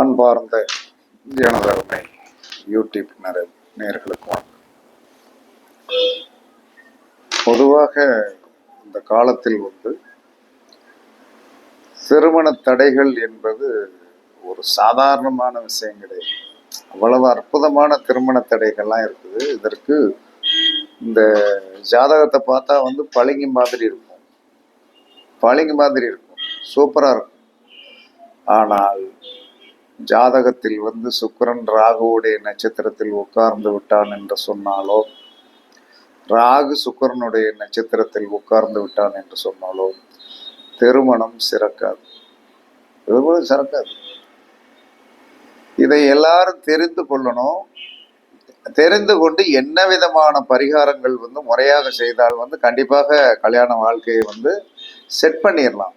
அன்பார்ந்த ஜனதர்மை யூடியூப் நேர நேர்களுக்கு வணக்கம். பொதுவாக இந்த காலத்தில் வந்து திருமண தடைகள் என்பது ஒரு சாதாரணமான விஷயம் கிடையாது. அவ்வளவு அற்புதமான திருமண தடைகள்லாம் இருக்குது. இதற்கு இந்த ஜாதகத்தை பார்த்தா வந்து பளிங்கு மாதிரி இருக்கும். பளிங்கு மாதிரி இருக்கும். சூப்பராக இருக்கும். ஆனால் ஜாதகத்தில் வந்து சுக்கிரன் ராகுவுடைய நட்சத்திரத்தில் உட்கார்ந்து விட்டான் என்று சொன்னாலோ ராகு சுக்கிரனுடைய நட்சத்திரத்தில் உட்கார்ந்து விட்டான் என்று சொன்னாலோ திருமணம் சிறக்காது. திருமணம் சிறக்காது. இதை எல்லாரும் தெரிந்து கொள்ளணும். தெரிந்து கொண்டு என்ன விதமான பரிகாரங்கள் வந்து முறையாக செய்தால் வந்து கண்டிப்பாக கல்யாண வாழ்க்கையை வந்து செட் பண்ணிடலாம்.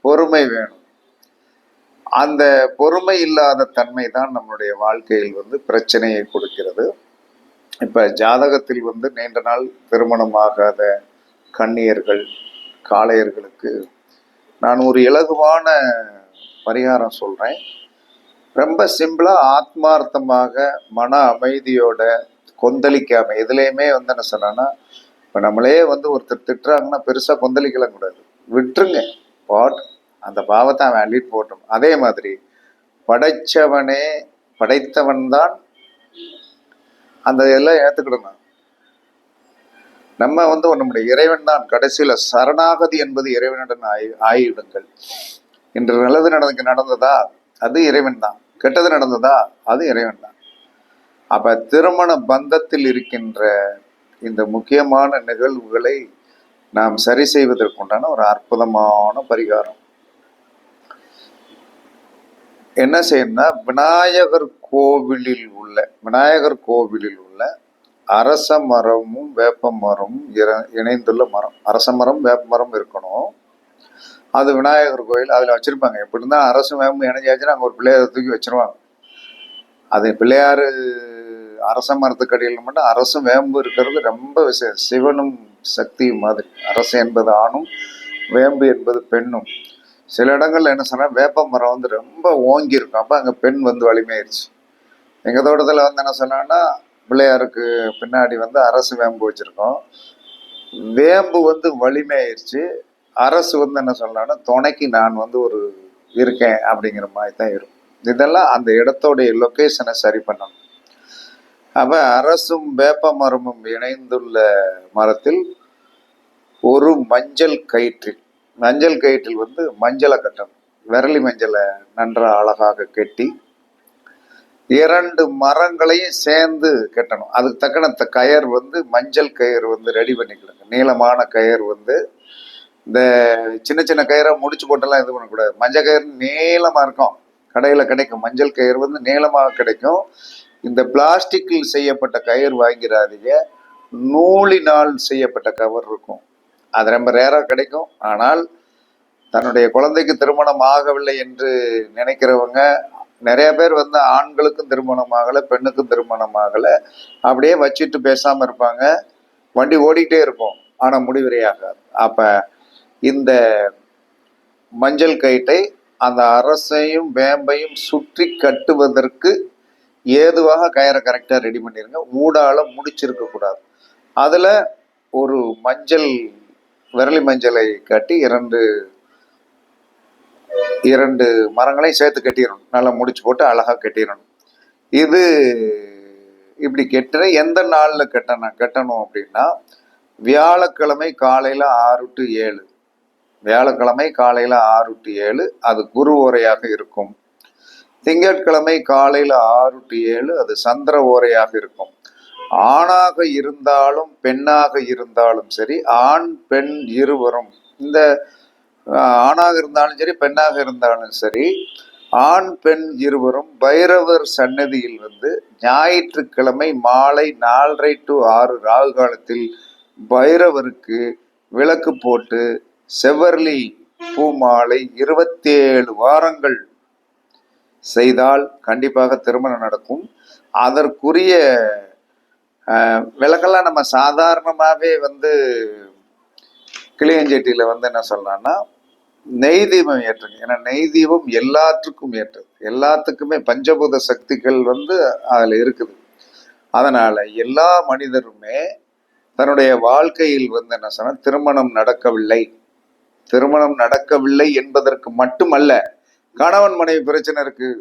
பொறுமை வேணும். அந்த பொறுமை இல்லாத தன்மை தான் நம்மளுடைய வாழ்க்கையில் வந்து பிரச்சனையை கொடுக்கிறது. இப்போ ஜாதகத்தில் வந்து நீண்ட நாள் திருமணமாகாத கண்ணியர்கள் காளையர்களுக்கு நான் ஒரு இலகுவான பரிகாரம் சொல்கிறேன் ரொம்ப சிம்பிளாக ஆத்மார்த்தமாக மன அமைதியோட கொந்தளிக்காமல் எதுலேயுமே வந்து என்ன சொன்னேன்னா இப்போ நம்மளே வந்து ஒருத்தர் திட்டுறாங்கன்னா பெருசாக கொந்தளிக்கலாம் கூடாது விட்டுருங்க. பாட் அந்த பாவத்தை அவன் அள்ளிட்டு போட்டோம். அதே மாதிரி படைச்சவனே படைத்தவன் தான் அந்த எல்லாம் ஏற்றுக்கிடணும் நம்ம வந்து நம்முடைய இறைவன் தான் கடைசியில் சரணாகதி என்பது இறைவனுடன் ஆயி ஆயிடுங்கள். இன்று நல்லது நடந்து நடந்ததா? அது இறைவன் தான் கெட்டது நடந்ததா? அது இறைவன் தான் அப்போ திருமண பந்தத்தில் இருக்கின்ற இந்த முக்கியமான நிகழ்வுகளை நாம் சரி செய்வதற்குண்டான ஒரு அற்புதமான பரிகாரம். என்ன செய்யணும்னா விநாயகர் கோவிலில் உள்ள விநாயகர் கோவிலில் உள்ள அரச மரமும் வேப்ப மரமும் இணைந்துள்ள மரம். அரச மரம் வேப்ப மரம் இருக்கணும். அது விநாயகர் கோயில் அதில் வச்சிருப்பாங்க. எப்படி இருந்தால் அரசு வேம்பு இணைஞ்சாச்சுன்னா அங்கே ஒரு பிள்ளையாரை தூக்கி வச்சிருவாங்க. அது பிள்ளையார் அரச மரத்துக்கடியில் மட்டும் அரசும் வேம்பு இருக்கிறது ரொம்ப விசேஷம். சிவனும் சக்தியும் மாதிரி. அரசு என்பது ஆணும் வேம்பு என்பது பெண்ணும். சில இடங்கள்ல என்ன சொன்னால் வேப்ப மரம் வந்து ரொம்ப ஓங்கி இருக்கும் அப்போ அங்கே பெண் வந்து வலிமையாயிருச்சு. எங்கள் தோட்டத்தில் வந்து என்ன சொன்னான்னா பிள்ளையாருக்கு பின்னாடி வந்து அரசு வேம்பு வச்சுருக்கோம். வேம்பு வந்து வலிமையாயிருச்சு. அரசு வந்து என்ன சொல்லலாம்னா துணைக்கு நான் வந்து ஒரு இருக்கேன் அப்படிங்கிற மாதிரி தான் இருக்கும். இதெல்லாம் அந்த இடத்தோடைய லொக்கேஷனை சரி பண்ணணும். அப்போ அரசும் வேப்ப மரமும் இணைந்துள்ள மரத்தில் ஒரு மஞ்சள் கயிற்றில் மஞ்சள் கயிற்றில் வந்து மஞ்சளை கட்டணும். விரலி மஞ்சளை நன்றாக அழகாக கட்டி இரண்டு மரங்களையும் சேர்ந்து கட்டணும். அதுக்கு தக்கன கயர் வந்து மஞ்சள் கயிறு வந்து ரெடி பண்ணிக்கிடுங்க நீளமான கயர் வந்து இந்த சின்ன சின்ன கயிறை முடிச்சு போட்டெல்லாம் இது பண்ணக்கூடாது. மஞ்சள் கயிறு நீளமாக இருக்கும். கடையில் கிடைக்கும். மஞ்சள் கயிறு வந்து நீளமாக கிடைக்கும். இந்த பிளாஸ்டிக்கில் செய்யப்பட்ட கயிறு வாங்கிறாதீங்க நூலினால் செய்யப்பட்ட கவர் இருக்கும். அது ரொம்ப ரேராக கிடைக்கும். ஆனால் தன்னுடைய குழந்தைக்கு திருமணம் ஆகவில்லை என்று நினைக்கிறவங்க நிறைய பேர் வந்து ஆண்களுக்கும் திருமணம் ஆகலை பெண்ணுக்கும் திருமணம் ஆகலை. அப்படியே வச்சுட்டு பேசாமல் இருப்பாங்க. வண்டி ஓடிக்கிட்டே இருக்கும். ஆனால் முடிவுரையாகாது அப்போ இந்த மஞ்சள் கயிற்றை அந்த அரசையும் வேம்பையும் சுற்றி கட்டுவதற்கு ஏதுவாக கயிறை கரெக்டாக ரெடி பண்ணிடுங்க ஊடால முடிச்சிருக்க கூடாது அதில் ஒரு மஞ்சள் விரலி மஞ்சளை கட்டி இரண்டு இரண்டு மரங்களையும் சேர்த்து கட்டிடணும். நல்லா முடிச்சு போட்டு அழகாக கட்டிடணும். இது இப்படி கெட்டுற எந்த நாளில் கட்டணும் கட்டணும் அப்படின்னா வியாழக்கிழமை காலையில் ஆறு டு ஏழு. வியாழக்கிழமை காலையில் ஆறு டு ஏழு அது குரு ஓரையாக இருக்கும். திங்கட்கிழமை காலையில் ஆறு டு ஏழு அது சந்திர ஓரையாக இருக்கும். ஆணாக இருந்தாலும் பெண்ணாக இருந்தாலும் சரி ஆண் பெண் இருவரும். இந்த ஆணாக இருந்தாலும் சரி பெண்ணாக இருந்தாலும் சரி ஆண் பெண் இருவரும் பைரவர் சன்னதியில் வந்து ஞாயிற்றுக்கிழமை மாலை நாலரை டு ஆறு ராகு காலத்தில் பைரவருக்கு விளக்கு போட்டு செவ்வர்லி பூ மாலை இருபத்தேழு வாரங்கள் செய்தால் கண்டிப்பாக திருமணம் நடக்கும். அதற்குரிய விளக்கெல்லாம் நம்ம சாதாரணமாகவே வந்து கிளியஞ்செட்டியில் வந்து என்ன சொல்லலாம்னா நெய் தீபம் ஏற்றுங்க. ஏன்னா நெய் தீபம் எல்லாத்துக்கும் ஏற்றது. எல்லாத்துக்குமே பஞ்சபூத சக்திகள் வந்து அதில் இருக்குது. அதனால் எல்லா மனிதருமே தன்னுடைய வாழ்க்கையில் வந்து என்ன சொன்னால் திருமணம் நடக்கவில்லை. திருமணம் நடக்கவில்லை என்பதற்கு மட்டுமல்ல கணவன் மனைவி பிரச்சனை இருக்குது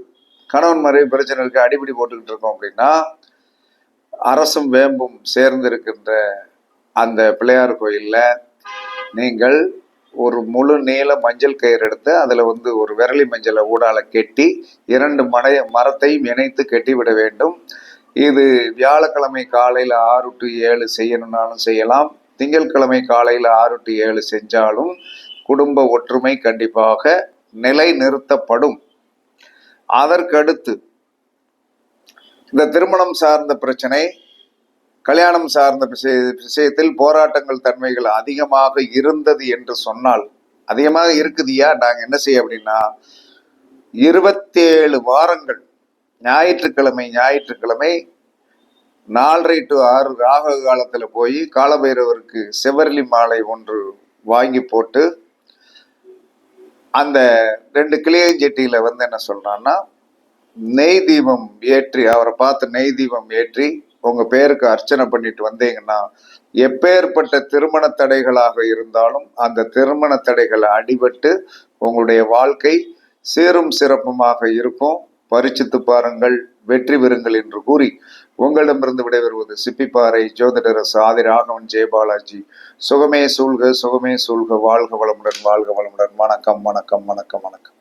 கணவன் மனைவி பிரச்சனை இருக்குது அடிப்படி போட்டுக்கிட்டு இருக்கோம் அப்படின்னா அரசும் வேம்பும் சேர்ந்து இருக்கின்ற அந்த பிள்ளையார் கோயிலில் நீங்கள் ஒரு முழு நீள மஞ்சள் கயிறு எடுத்து அதில் வந்து ஒரு விரலி மஞ்சளை ஊடால கெட்டி இரண்டு மனைய மரத்தையும் இணைத்து கெட்டிவிட வேண்டும். இது வியாழக்கிழமை காலையில் ஆறு டு ஏழு செய்யணும்னாலும் செய்யலாம். திங்கட்கிழமை காலையில் ஆறு டு ஏழு செஞ்சாலும் குடும்ப ஒற்றுமை கண்டிப்பாக நிலை நிறுத்தப்படும் அதற்கடுத்து இந்த திருமணம் சார்ந்த பிரச்சனை கல்யாணம் சார்ந்த விஷய- விஷயத்தில் போராட்டங்கள் தன்மைகள் அதிகமாக இருந்தது என்று சொன்னால் அதிகமாக இருக்குதுயா நாங்கள் என்ன செய்ய அப்படின்னா இருபத்தேழு வாரங்கள் ஞாயிற்றுக்கிழமை ஞாயிற்றுக்கிழமை நாலரை டு ஆறு ராக காலத்தில் போய் காலபைரவருக்கு செவரலி மாலை ஒன்று வாங்கி போட்டு அந்த ரெண்டு கிளியஞ்செட்டியில் வந்து என்ன சொல்கிறான்னா நெய் தீபம் ஏற்றி அவரை பார்த்து நெய் தீபம் ஏற்றி உங்க பேருக்கு அர்ச்சனை பண்ணிட்டு வந்தீங்கன்னா எப்பேற்பட்ட திருமண தடைகளாக இருந்தாலும் அந்த திருமண தடைகளை அடிபட்டு உங்களுடைய வாழ்க்கை சீரும் சிறப்புமாக இருக்கும். பரிச்சித்து பாருங்கள் வெற்றி பெறுங்கள் என்று கூறி உங்களிடமிருந்து விடைபெறுவது சிப்பிப்பாறை ஜோதிடரசு ஆதி ராகவன் ஜெயபாலாஜி சுகமே சூழ்க சுகமே சூழ்க வாழ்க வளமுடன் வாழ்க வளமுடன். வணக்கம் வணக்கம் வணக்கம் வணக்கம்.